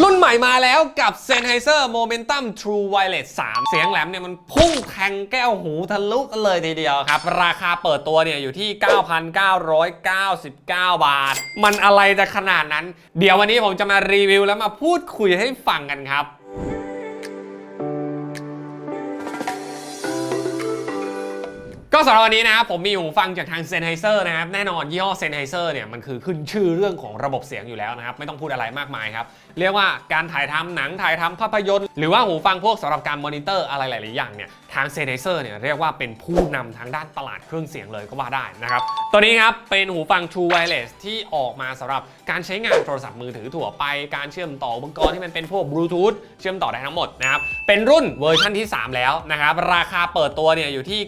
รุ่นใหม่มาแล้วกับ Sennheiser Momentum True Wireless 3 เสียงแหลมเนี่ยมันพุ่งแทงแก้วหูทะลุกันเลยทีเดียวครับ ราคาเปิดตัวเนี่ยอยู่ที่ 9,999 บาท มันอะไรจะขนาดนั้น เดี๋ยววันนี้ผมจะมารีวิวแล้วมาพูดคุยให้ฟังกันครับ ก็สำหรับวันนี้นะครับผมมีหูฟังจากทางเซนไฮเซอร์นะครับแน่นอนยี่ห้อเซนไฮเซอร์เนี่ยมันคือขึ้นชื่อเรื่องของระบบเสียงอยู่แล้วนะครับ ไม่ต้องพูดอะไรมากมายครับ เรียกว่าการถ่ายทำหนังถ่ายทำภาพยนตร์ หรือว่าหูฟังพวกสำหรับการมอนิเตอร์อะไรหลาย ๆ อย่างเนี่ย ทาง Sennheiser เนี่ยเรียกว่าเป็นผู้นำทางด้านตลาดเครื่องเสียงเลยก็ว่าได้นะครับตัวนี้ครับเป็นหูฟัง True Wireless ที่ออกมาสำหรับการใช้งานโทรศัพท์มือถือทั่วไปการเชื่อมต่ออุปกรณ์ที่มันเป็นพวกบลูทูธเชื่อมต่อได้ทั้งหมดนะครับเป็นรุ่นเวอร์ชันที่ 3 แล้วนะครับราคาเปิดตัวเนี่ยอยู่ที่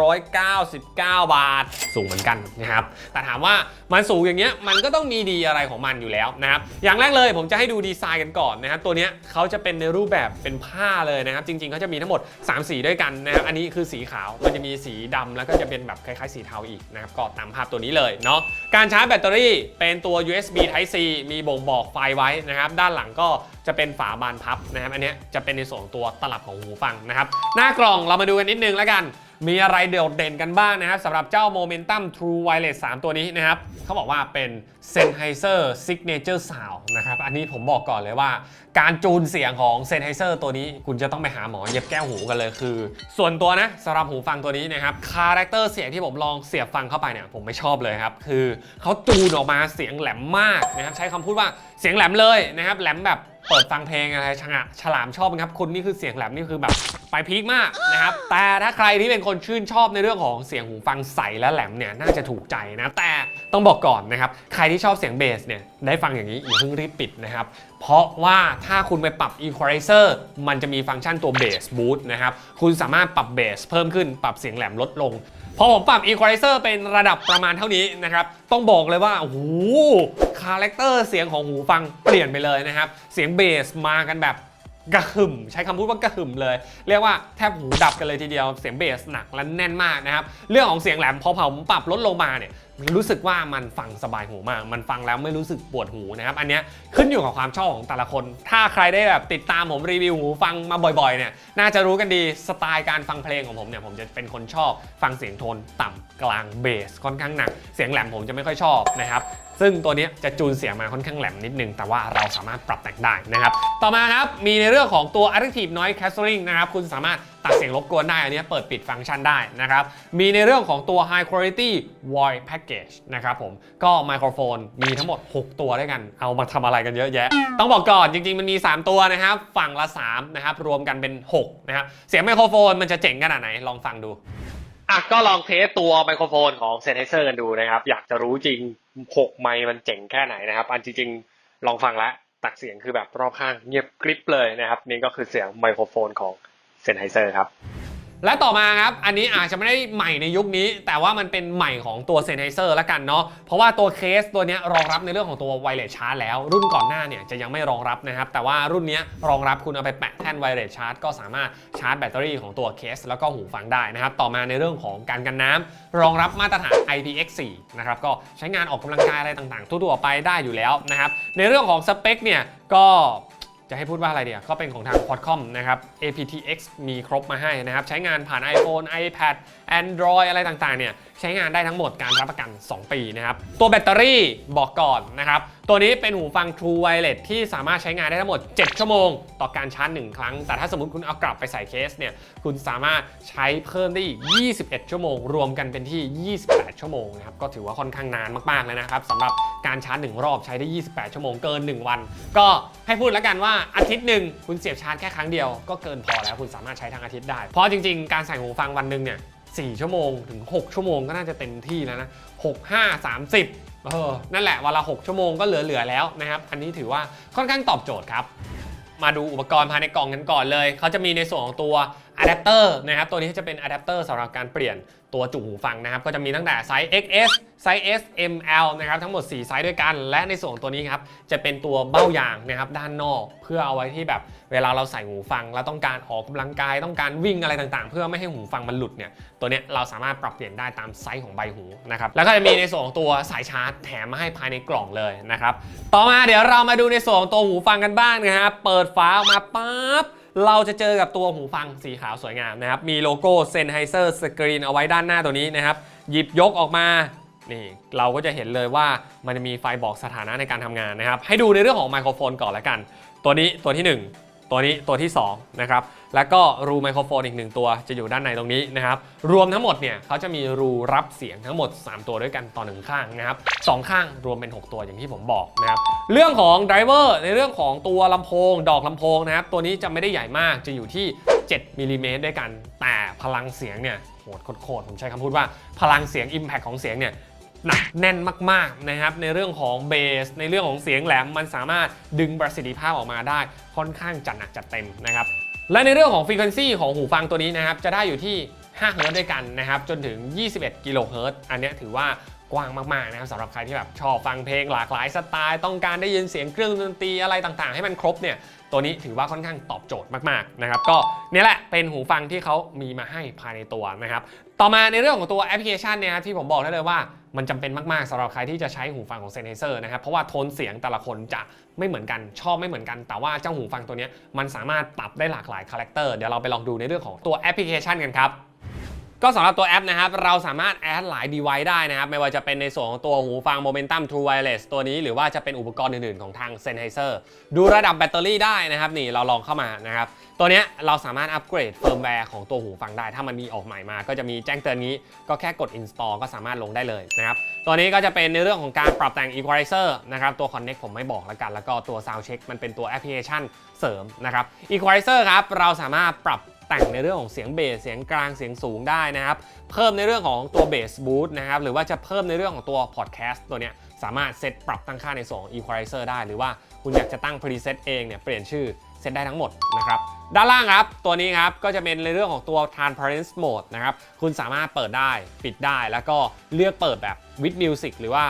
9,999 บาท สูงเหมือนกันนะครับแต่ถามว่ามันสูงอย่างเงี้ยมันก็ต้องมีดีอะไรของมันอยู่แล้วนะครับอย่างแรกเลยผมจะให้ดูดีไซน์กันก่อนนะครับตัวเนี้ยเขาจะเป็นในรูปแบบเป็นผ้าเลยนะครับจริงๆเขาจะมีทั้งหมด3สีด้วยกันนะครับ อันนี้คือสีขาว มันจะมีสีดำแล้วก็จะเป็นแบบคล้ายๆ สีเทาอีกนะครับ ก็ตามภาพตัวนี้เลยเนาะ การชาร์จแบตเตอรี่เป็นตัว USB Type C มีบ่งบอกไฟไว้นะครับ ด้านหลังก็จะเป็นฝาบานพับนะครับ อันนี้จะเป็นในส่วนของตัวตลับของหูฟังนะครับ หน้ากล่องเรามาดูกันนิดนึงแล้วกัน มีอะไรเด่นเด่นกันบ้างนะครับสำหรับเจ้า Momentum True Wireless 3 ตัวนี้นะครับเขาบอกว่าเป็น Sennheiser Signature Sound นะครับ อันนี้ผมบอกก่อนเลยว่า การจูนเสียงของ Sennheiser ตัวนี้ คุณจะต้องไปหาหมอเย็บแก้วหูกันเลยคือ ส่วนตัวนะสำหรับหูฟังตัวนี้นะครับคาแรคเตอร์เสียงที่ผมลองเสียบฟังเข้าไปเนี่ยผมไม่ชอบเลยครับ คือเขาจูนออกมาเสียงแหลมมากนะครับใช้คำพูดว่าเสียงแหลมเลยนะครับแหลมแบบเปิดฟังเพลงอะไรชะงะฉลามชอบครับคุณนี่คือเสียงแหลมนี่คือแบบ ไปพีคมากนะครับ แต่ถ้าใครที่เป็นคนชื่นชอบในเรื่องของเสียงหูฟังใสและแหลมเนี่ยน่าจะถูกใจนะ แต่ต้องบอกก่อนนะครับใครที่ชอบเสียงเบสเนี่ยได้ฟังอย่างนี้อย่าเพิ่งรีบปิดนะครับ เพราะว่าถ้าคุณไปปรับ equalizer มันจะมีฟังก์ชันตัว bass boost นะครับคุณสามารถปรับเบสเพิ่มขึ้นปรับเสียงแหลมลดลงพอผมปรับ equalizer เป็นระดับประมาณเท่านี้นะครับ ต้องบอกเลยว่า โอ้โห คาแรคเตอร์เสียงของหูฟังเปลี่ยนไปเลยนะครับ เสียงเบสมากันแบบ กระหึ่ม ใช้คำพูดว่ากระหึ่มเลย เรียกว่าแทบหูดับกันเลยทีเดียวเสียงเบสหนักและแน่นมากนะครับเรื่องของเสียงแหลมพอผมปรับลดลงมาเนี่ย รู้สึกว่ามันฟังสบายหูมาก มันฟังแล้วไม่รู้สึกปวดหูนะครับ อันนี้ขึ้นอยู่กับความชอบของแต่ละคน ถ้าใครได้แบบติดตามผมรีวิวหูฟังมาบ่อยๆ เนี่ย น่าจะรู้กันดีสไตล์การฟังเพลงของผมเนี่ยผมจะเป็นคนชอบฟังเสียงโทนต่ำกลางเบสค่อนข้างหนัก เสียงแหลมผมจะไม่ค่อยชอบนะครับซึ่งตัวนี้จะจูนเสียงมาค่อนข้างแหลมนิดนึง แต่ว่าเราสามารถปรับแต่งได้นะครับ ต่อมานะครับ มีในเรื่องของตัว Active Noise Cancelling นะครับ คุณสามารถตัดเสียงรบกวนได้ อันนี้เปิดปิดฟังก์ชันได้นะครับ มีในเรื่องของตัว High Quality Voice Package นะครับผม ก็ไมโครโฟนมีทั้งหมด 6 ตัวด้วยกัน เอามาทำอะไรกันเยอะแยะ ต้องบอกก่อนจริง ๆ มันมี 3 ตัวนะครับ ฝั่งละ 3 นะครับ รวมกันเป็น 6 นะครับ เสียงไมโครโฟนมันจะเจ๋งขนาดไหน ลองฟังดูอะก็ลองเทสตัวไมโครโฟนของ Sennheiser กันดูนะครับ อยากจะรู้จริง 6 ไมค์มันเจ๋งแค่ไหนนะครับ อันจริงๆ ลองฟังแล้วตัดเสียงคือแบบรอบข้างเงียบกริบเลยนะครับ นี่ก็คือเสียงไมโครโฟนของ Sennheiser ครับ และต่อมาครับ อันนี้อาจจะไม่ได้ใหม่ในยุคนี้ แต่ว่ามันเป็นใหม่ของตัว Sennheiser ละกันเนาะ เพราะว่าตัวเคสตัวนี้รองรับในเรื่องของตัวไวเลสชาร์จแล้ว รุ่นก่อนหน้าเนี่ยจะยังไม่รองรับนะครับ แต่ว่ารุ่นนี้รองรับคุณเอาไปแปะแท่นไวเลสชาร์จก็สามารถชาร์จแบตเตอรี่ของตัวเคส แล้วก็หูฟังได้นะครับ ต่อมาในเรื่องของการกันน้ำรองรับมาตรฐาน IPX4 นะครับ ก็ใช้งานออกกำลังกายอะไรต่างๆ ทั่วๆไปได้อยู่แล้วนะครับ ในเรื่องของสเปคเนี่ยก็ จะให้พูดว่าอะไรเดียวก็เป็นของทาง Qualcomm นะครับ aptX มีครบมาให้นะครับ ใช้งานผ่าน iPhone iPad Android อะไรต่างๆเนี่ยใช้งานได้ทั้งหมดการรับประกัน 2 ปีนะครับ ตัวแบตเตอรี่บอกก่อนนะครับ ตัวนี้เป็นหูฟัง True Wireless ที่สามารถใช้งานได้ทั้งหมด 7 ชั่วโมง ต่อการชาร์จ 1 ครั้ง แต่ถ้าสมมติคุณเอากลับไปใส่เคสเนี่ย คุณสามารถใช้เพิ่มได้อีก 21 ชั่วโมง รวมกันเป็นที่ 28 ชั่วโมงนะครับ ก็ถือว่าค่อนข้างนานมากๆเลยนะครับสำหรับการชาร์จ 1 รอบใช้ได้ 28 ชั่วโมงเกิน 1 วัน ก็ให้พูดแล้วกันว่าอาทิตย์หนึ่งคุณเสียบชาร์จแค่ครั้งเดียวก็เกินพอแล้วคุณสามารถใช้ทั้งอาทิตย์ได้ เพราะจริงๆ การใส่หูฟังวันหนึ่งเนี่ย4ชั่วโมงถึง 6 ชั่วโมงก็น่าจะเต็มที่แล้วนะ 6 5 30 เออนั่นแหละวันละ 6 ชั่วโมงก็เหลือๆแล้วนะครับอันนี้ถือว่าค่อนข้างตอบโจทย์ครับ มาดูอุปกรณ์ภายในกล่องกันก่อนเลย เขาจะมีในส่วนของตัว อะแดปเตอร์นะครับตัวนี้จะเป็นอะแดปเตอร์สำหรับการเปลี่ยนตัวจุกหูฟังนะครับ ก็จะมีตั้งแต่ไซส์ XS ไซส์ S M L นะครับทั้งหมด 4 ไซส์ด้วยกัน และในส่วนตัวนี้ครับจะเป็นตัวเบ้ายางนะครับด้านนอก เพื่อเอาไว้ที่แบบเวลาเราใส่หูฟัง แล้วต้องการออกกำลังกายต้องการวิ่งอะไรต่างๆ เพื่อไม่ให้หูฟังมันหลุดเนี่ยตัวนี้เราสามารถปรับเปลี่ยนได้ตามไซส์ของใบหูนะครับแล้วก็จะมีในส่วนของตัวสายชาร์จแถมมาให้ภายในกล่องเลยนะครับต่อมาเดี๋ยวเรามาดูในส่วนของตัวหูฟังกันบ้างนะครับเปิดฝาออกมาปั๊บ เราจะเจอกับตัวหูฟังสีขาวสวยงามนะครับ มีโลโก้ Sennheiser Screen เอาไว้ด้านหน้าตัวนี้นะครับ หยิบยกออกมานี่เราก็จะเห็นเลยว่ามันจะมีไฟบอกสถานะในการทำงานนะครับ ให้ดูในเรื่องของไมโครโฟนก่อนละกัน ตัวนี้ตัวที่ 1 ตัวนี้ตัวที่ 2 นะครับ แล้วก็รูไมโครโฟนอีก 1 ตัวจะอยู่ด้านในตรงนี้นะครับ รวมทั้งหมดเนี่ยเขาจะมีรูรับเสียงทั้งหมด 3 ตัวด้วยกันต่อหนึ่งข้างนะครับสองข้างรวมเป็น 6 ตัวอย่างที่ผมบอกนะครับ เรื่องของไดรเวอร์ในเรื่องของตัวลำโพง ดอกลำโพงนะครับ ตัวนี้จะไม่ได้ใหญ่มากจะอยู่ที่ 7มิลลิเมตรด้วยกัน แต่พลังเสียงเนี่ยโหดโคตรผมใช้คำพูดว่าพลังเสียง Impact ของเสียงเนี่ย หนักแน่นมากๆนะครับในเรื่องของเบส ในเรื่องของเสียงแหลมมันสามารถดึงประสิทธิภาพออกมาได้ค่อนข้างจัดหนักจัดเต็มนะครับและในเรื่องของฟรีเควนซีของหูฟังตัวนี้นะครับจะได้อยู่ที่5เฮิร์ตด้วยกันนะครับจนถึง 21 กิโลเฮิร์ตอันนี้ถือว่ากว้างมากๆนะครับสำหรับใครที่แบบชอบฟังเพลงหลากหลายสไตล์ต้องการได้ยินเสียงเครื่องดนตรีอะไรต่างๆ ให้มันครบเนี่ยตัวนี้ถือว่าค่อนข้างตอบโจทย์มากๆนะครับก็เนี่ยแหละเป็นหูฟังที่เขามีมาให้ภายในตัวนะครับต่อมาในเรื่องของตัวแอปพลิเคชันเนี่ยครับที่ผมบอกได้เลยว่า มันจำเป็นมากๆสำหรับใครที่จะใช้หูฟังของเซนเซอร์นะครับเพราะว่าโทนเสียงแต่ละคนจะไม่เหมือนกันชอบไม่เหมือนกัน แต่ว่าเจ้าหูฟังตัวนี้มันสามารถปรับได้หลากหลายคาแรคเตอร์เดี๋ยวเราไปลองดูในเรื่องของตัวแอปพลิเคชันกันครับ ก็สำหรับตัวแอปนะครับเราสามารถแอดหลาย device ได้นะครับ ไม่ว่าจะเป็นในส่วนของตัวหูฟัง Momentum True Wireless ตัวนี้หรือว่าจะเป็นอุปกรณ์อื่นๆของทาง Sennheiser ดูระดับแบตเตอรี่ได้นะครับนี่เราลองเข้ามานะครับ ตัวนี้เราสามารถอัปเกรดเฟิร์มแวร์ของตัวหูฟังได้ ถ้ามันมีออกใหม่มา ก็จะมีแจ้งเตือนนี้ ก็แค่กด install ก็สามารถลงได้เลยนะครับตัวนี้ก็จะเป็นในเรื่องของการปรับแต่ง equalizer นะครับตัว connect ผมไม่บอกแล้วกัน แล้วก็ตัว sound check มันเป็นตัวแอปพลิเคชันเสริมนะครับ equalizer ครับเราสามารถปรับ แต่งในเรื่องของเสียงเบสเสียงกลางเสียงสูงได้นะครับ เพิ่มในเรื่องของตัวเบสบูสต์นะครับหรือว่าจะเพิ่มในเรื่องของตัวพอดแคสต์ตัวเนี้ยสามารถเซตปรับตั้งค่าในส่วนของ equalizer ได้ หรือว่าคุณอยากจะตั้ง preset เองเนี่ยเปลี่ยนชื่อเซตได้ทั้งหมดนะครับด้านล่างครับ ตัวนี้ครับ ก็จะเป็นในเรื่องของตัว transparent mode นะครับ คุณสามารถเปิดได้ปิดได้ แล้วก็เลือกเปิดแบบ with music หรือว่า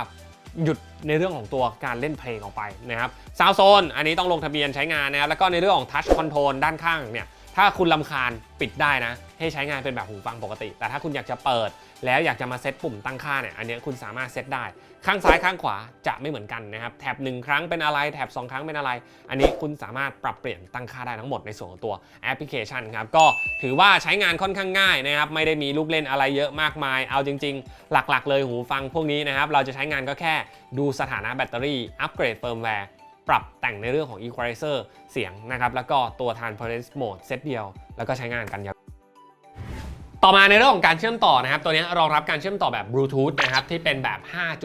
หยุดในเรื่องของตัวการเล่นเพลงออกไปนะครับซาวโซนอันนี้ต้องลงทะเบียนใช้งานนะครับ แล้วก็ในเรื่องของ Touch Control ด้านข้างเนี่ย ถ้าคุณลำคาญปิดได้นะ ให้ใช้งานเป็นแบบหูฟังปกติ แต่ถ้าคุณอยากจะเปิด แล้วอยากจะมาเซตปุ่มตั้งค่าเนี่ยอันนี้คุณสามารถเซตได้ข้างซ้ายข้างขวาจะไม่เหมือนกันนะครับแถบ1 ครั้งเป็นอะไรแถบ2 ครั้งเป็นอะไร อันนี้คุณสามารถปรับเปลี่ยนตั้งค่าได้ทั้งหมดในส่วนของตัวแอปพลิเคชันครับก็ถือว่าใช้งานค่อนข้างง่ายนะครับไม่ได้มีลูกเล่นอะไรเยอะมากมาย เอาจริง ๆ หลักๆ เลยหูฟังพวกนี้นะครับเราจะใช้งานก็แค่ดูสถานะแบตเตอรี่อัปเกรดเฟิร์มแวร์ ปรับแต่งในเรื่องของ equalizer เสียงนะครับแล้วก็ตัว transparent mode เซตเดียว แล้วก็ใช้งานกันยาวต่อมาในเรื่องของการเชื่อมต่อนะครับ ตัวนี้รองรับการเชื่อมต่อแบบบลูทูธนะครับที่เป็นแบบ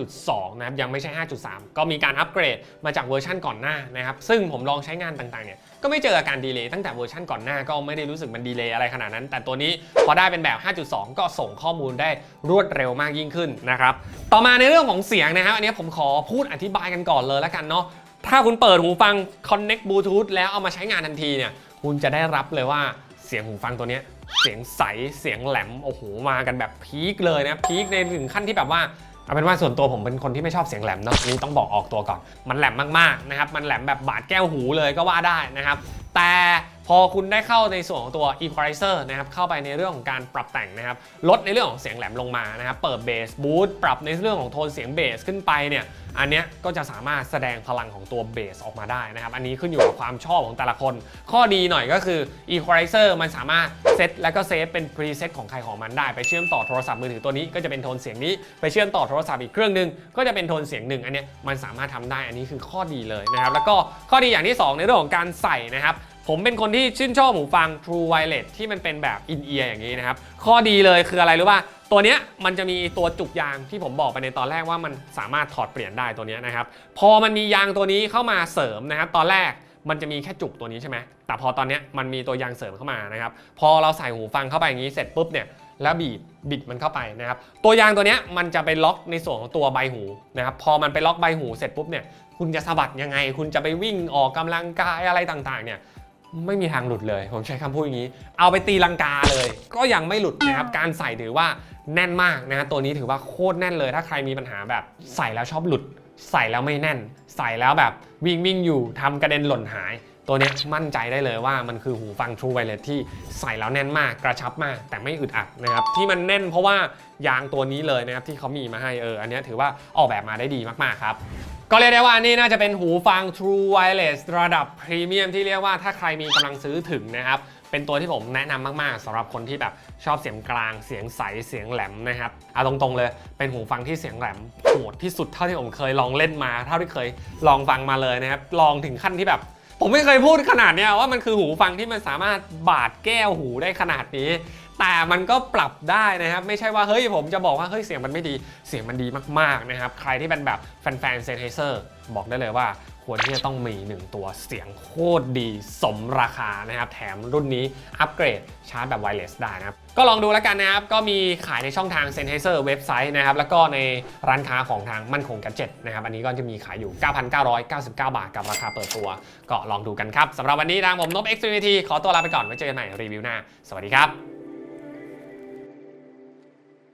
5.2 นะครับยังไม่ใช่ 5.3 ก็มีการอัปเกรดมาจากเวอร์ชันก่อนหน้านะครับซึ่งผมลองใช้งานต่างๆเนี่ยก็ไม่เจออาการดีเลย์ตั้งแต่เวอร์ชันก่อนหน้าก็ไม่ได้รู้สึกมันดีเลย์อะไรขนาดนั้น แต่ตัวนี้พอได้เป็นแบบ 5.2 ก็ส่งข้อมูลได้รวดเร็วมากยิ่งขึ้นนะครับต่อมาในเรื่องของเสียงนะครับอันนี้ผมขอพูดอธิบายกันก่อนเลยแล้วกันเนาะ ถ้าคุณเปิดหูฟัง Connect Bluetooth แล้วเอามาใช้งานทันทีเนี่ย คุณจะได้รับเลยว่าเสียงหูฟังตัวนี้เสียงใสเสียงแหลมโอ้โหมากันแบบพีคเลยนะพีคในถึงขั้นที่แบบว่าเอาเป็นว่าส่วนตัวผมเป็นคนที่ไม่ชอบเสียงแหลมเนาะนี่ต้องบอกออกตัวก่อน มันแหลมมากๆนะครับมันแหลมแบบบาดแก้วหูเลยก็ว่าได้นะครับ แต่ พอคุณได้เข้าในส่วนของตัว equalizer นะครับเข้าไปในเรื่องของการปรับแต่งนะครับลดในเรื่องของเสียงแหลมลงมานะครับเปิดเบสบูทปรับในเรื่องของโทนเสียงเบสขึ้นไปเนี่ยอันเนี้ยก็จะสามารถแสดงพลังของตัวเบสออกมาได้นะครับ อันนี้ขึ้นอยู่กับความชอบของแต่ละคน ข้อดีหน่อยก็คือ equalizer มันสามารถเซตแล้วก็เซฟเป็น preset ของใครของมันได้ ไปเชื่อมต่อโทรศัพท์มือถือตัวนี้ก็จะเป็นโทนเสียงนี้ ไปเชื่อมต่อโทรศัพท์อีกเครื่องหนึง ก็จะเป็นโทนเสียงหนึ่งอันเนี้ยมันสามารถทำได้อันนี้คือข้อดีเลยนะครับแล้วก็ข้อดีอย่างที่สองในเรื่องของการใส่นะครับ ผมเป็นคนที่ชื่นชอบหูฟัง True Wireless ที่มันเป็นแบบ in ear อย่างนี้นะครับ ข้อดีเลยคืออะไรรู้ป่ะ ตัวเนี้ยมันจะมีตัวจุกยางที่ผมบอกไปในตอนแรกว่ามันสามารถถอดเปลี่ยนได้ตัวเนี้ยนะครับ พอมันมียางตัวนี้เข้ามาเสริมนะครับ ตอนแรกมันจะมีแค่จุกตัวนี้ใช่ไหม แต่พอตอนเนี้ยมันมีตัวยางเสริมเข้ามานะครับ พอเราใส่หูฟังเข้าไปอย่างนี้เสร็จปุ๊บเนี่ยแล้วบีบบิดมันเข้าไปนะครับ ตัวยางตัวเนี้ยมันจะไปล็อกในส่วนของตัวใบหูนะครับ พอมันไปล็อกใบหูเสร็จปุ๊บเนี่ยคุณจะสะบัดยังไง คุณจะไปวิ่งออกกำลังกายอะไรต่างๆเนี่ย ไม่มีทางหลุดเลย ผมใช้คำพูดอย่างนี้ เอาไปตีลังกาเลย ก็ยังไม่หลุดนะครับ การใส่ถือว่าแน่นมากนะฮะตัวนี้ถือว่าโคตรแน่นเลย ถ้าใครมีปัญหาแบบใส่แล้วชอบหลุด ใส่แล้วไม่แน่น ใส่แล้วแบบวิ่งวิ่งอยู่ทำกระเด็นหล่นหาย ตัวนี้มั่นใจได้เลยว่ามันคือหูฟัง True Wireless ที่ใส่แล้วแน่นมากกระชับมาก แต่ไม่อึดอัดนะครับที่มันแน่นเพราะว่ายางตัวนี้เลยนะครับที่เขามีมาให้เอออันนี้ถือว่าออกแบบมาได้ดีมากๆครับ ก็เรียกได้ว่านี่น่าจะเป็นหูฟัง True Wireless ระดับพรีเมียมที่เรียกว่าถ้าใครมีกำลังซื้อถึงนะครับ เป็นตัวที่ผมแนะนำมากๆสำหรับคนที่แบบชอบเสียงกลางเสียงใสเสียงแหลมนะครับเอาตรงๆเลยเป็นหูฟังที่เสียงแหลมโหดที่สุดเท่าที่ผมเคยลองเล่นมา เท่าที่เคยลองฟังมาเลยนะครับลองถึงขั้นที่แบบ ผมไม่เคยพูดขนาดเนี้ยว่ามันคือหูฟังที่มันสามารถบาดแก้วหูได้ขนาดนี้ แต่มันก็ปรับได้นะครับ ไม่ใช่ว่าเฮ้ยผมจะบอกว่าเฮ้ยเสียงมันไม่ดีเสียงมันดีมากๆนะครับ ใครที่เป็นแบบแฟนๆเซนไฮเซอร์บอกได้เลยว่าควรที่จะต้องมี 1 ตัวเสียงโคตรดีสมราคานะครับ แถมรุ่นนี้อัปเกรดชาร์จแบบไวเลสได้นะครับ ก็ลองดูแล้วกันนะครับ ก็มีขายในช่องทาง Sennheiser เว็บไซต์นะครับ แล้วก็ในร้านค้าของทางมั่นคงกัจเจ็ตนะครับ อันนี้ก็จะมีขายอยู่ 9,999 บาทกับราคาเปิดตัว ก็ลองดูกันครับสำหรับวันนี้ทางผมนบ Xfinity ขอตัวลาไปก่อนไว้เจอกันใหม่รีวิวหน้า สวัสดีครับ